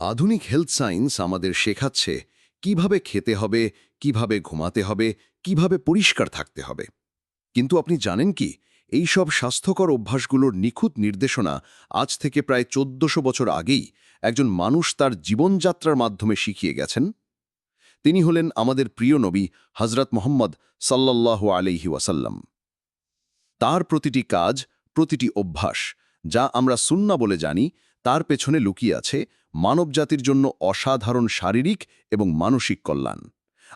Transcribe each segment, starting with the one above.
আধুনিক health science আমাদের শেখাচ্ছে কীভাবে খেতে হবে, কীভাবে ঘুমাতে হবে, কীভাবে পরিষ্কার থাকতে হবে। কিন্তু আপনি জানেন কি, এই সব স্বাস্থ্যকর অভ্যাসগুলোর নিখুঁত নির্দেশনা আজ থেকে প্রায় চোদ্দশো বছর আগেই একজন মানুষ তার জীবনযাত্রার মাধ্যমে শিখিয়ে গেছেন। তিনি হলেন আমাদের প্রিয় নবী হজরত মোহাম্মদ সাল্লাল্লাহু আলাইহি ওয়াসাল্লাম। তার প্রতিটি কাজ, প্রতিটি অভ্যাস, যা আমরা সুন্না বলে জানি তার পেছনে লুকিয়ে আছে মানবজাতির জন্য অসাধারণ শারীরিক এবং মানসিক কল্যাণ।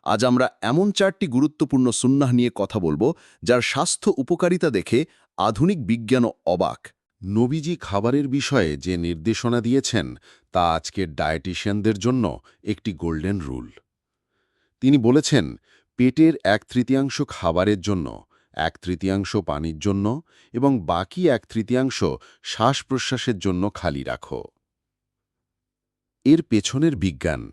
আজ আমরা এমন চারটি গুরুত্বপূর্ণ সুন্নাহ নিয়ে কথা বলব, যার স্বাস্থ্য উপকারিতা দেখে আধুনিক বিজ্ঞানও অবাক। নবীজি খাবারের বিষয়ে যে নির্দেশনা দিয়েছেন, তা আজকের ডায়েটিশিয়ানদের জন্য একটি গোল্ডেন রুল। তিনি বলেছেন, পেটের এক তৃতীয়াংশ খাবারের জন্য এক তৃতীয়াংশ পানির জন্য এবং বাকি এক তৃতীয়াংশ শ্বাস প্রশ্বাসের জন্য খালি রাখো। এর পেছনের বিজ্ঞান।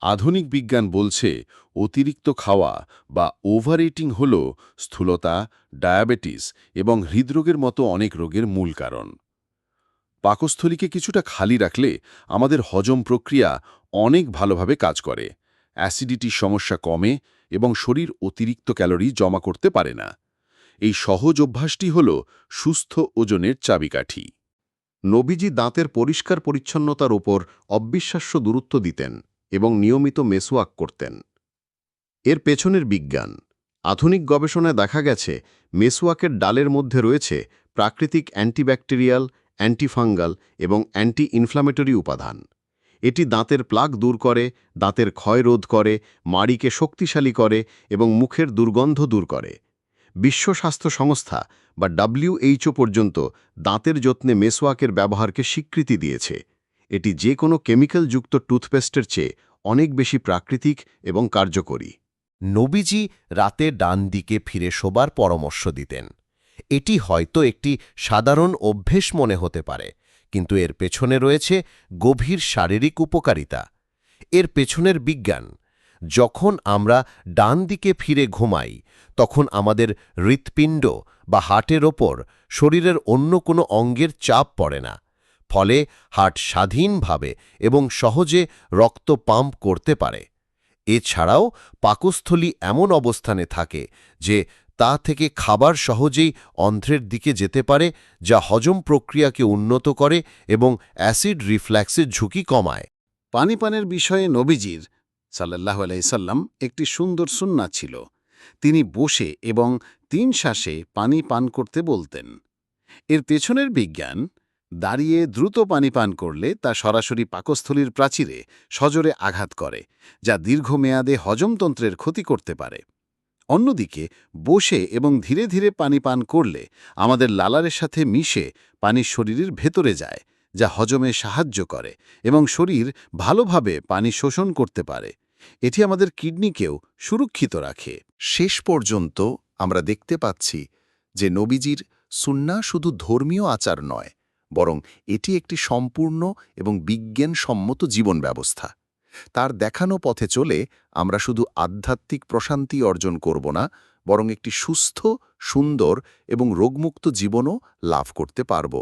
আধুনিক বিজ্ঞান বলছে অতিরিক্ত খাওয়া বা ওভার ইটিং হল স্থূলতা, ডায়াবেটিস এবং হৃদরোগের মতো অনেক রোগের মূল কারণ। পাকস্থলীকে কিছুটা খালি রাখলে আমাদের হজম প্রক্রিয়া অনেক ভালোভাবে কাজ করে। অ্যাসিডিটির সমস্যা কমে এবং শরীর অতিরিক্ত ক্যালোরি জমা করতে পারে না। এই সহজ অভ্যাসটি হল সুস্থ ওজনের চাবিকাঠি। নবীজি দাঁতের পরিষ্কার পরিচ্ছন্নতার ওপর অবিশ্বাস্য দূরত্ব দিতেন এবং নিয়মিত মেসোয়াক করতেন। এর পেছনের বিজ্ঞান, আধুনিক গবেষণায় দেখা গেছে মেসোয়াকের ডালের মধ্যে রয়েছে প্রাকৃতিক অ্যান্টিব্যাকটেরিয়াল, অ্যান্টিফাঙ্গাল এবং অ্যান্টি ইনফ্লামেটরি উপাদান। এটি দাঁতের প্লাক দূর করে, দাঁতের ক্ষয় রোধ করে, মাড়িকে শক্তিশালী করে এবং মুখের দুর্গন্ধ দূর করে। বিশ্ব স্বাস্থ্য সংস্থা বা ডাব্লিউএইচও পর্যন্ত দাঁতের যত্নে মেসোয়াকের ব্যবহারকে স্বীকৃতি দিয়েছে। এটি যে কোনো কেমিক্যালযুক্ত টুথপেস্টের চেয়ে অনেক বেশি প্রাকৃতিক এবং কার্যকরী। নবীজি রাতে ডান দিকে ফিরে শোবার পরামর্শ দিতেন। এটি হয়তো একটি সাধারণ অভ্যেস মনে হতে পারে। কিন্তু এর পেছনে রয়েছে গভীর শারীরিক উপকারিতা। এর পেছনের বিজ্ঞান, যখন আমরা ডান দিকে ফিরে ঘুমাই, তখন আমাদের হৃৎপিণ্ড বা হার্টের ওপর শরীরের অন্য কোনো অঙ্গের চাপ পড়ে না, ফলে হার্ট স্বাধীনভাবে এবং সহজে রক্ত পাম্প করতে পারে। এছাড়াও পাকস্থলী এমন অবস্থানে থাকে যে তা থেকে খাবার সহজেই অন্ধ্রের দিকে যেতে পারে, যা হজম প্রক্রিয়াকে উন্নত করে এবং অ্যাসিড রিফ্ল্যাক্সের ঝুঁকি কমায়। পানি পানের বিষয়ে নবীজির সাল্লাহ আলাইসাল্লাম একটি সুন্দর সুন্না ছিল। তিনি বসে এবং তিন শ্বাসে পানি পান করতে বলতেন। এর পেছনের বিজ্ঞান, দাঁড়িয়ে দ্রুত পানি পান করলে তা সরাসরি পাকস্থলীর প্রাচীরে সজোরে আঘাত করে, যা দীর্ঘমেয়াদে হজমতন্ত্রের ক্ষতি করতে পারে। অন্যদিকে, বসে এবং ধীরে ধীরে পানি পান করলে আমাদের লালারের সাথে মিশে পানি শরীরের ভেতরে যায়, যা হজমে সাহায্য করে এবং শরীর ভালোভাবে পানি শোষণ করতে পারে। এটি আমাদের কিডনিকেও সুরক্ষিত রাখে। শেষ পর্যন্ত আমরা দেখতে পাচ্ছি যে নবীজির সুন্না শুধু ধর্মীয় আচার নয়, বরং এটি একটি সম্পূর্ণ এবং বিজ্ঞানসম্মত জীবন ব্যবস্থা তার দেখানো পথে চলে আমরা শুধু আধ্যাত্মিক প্রশান্তি অর্জন করব না, বরং একটি সুস্থ, সুন্দর এবং রোগমুক্ত জীবনও লাভ করতে পারব।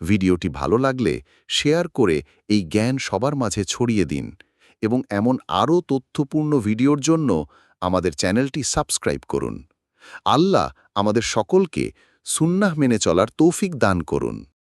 ভিডিওটি ভালো লাগলে শেয়ার করে এই জ্ঞান সবার মাঝে ছড়িয়ে দিন এবং এমন আরও তথ্যপূর্ণ ভিডিওর জন্য আমাদের চ্যানেলটি সাবস্ক্রাইব করুন। আল্লাহ আমাদের সকলকে সুন্নাহ মেনে চলার তৌফিক দান করুন।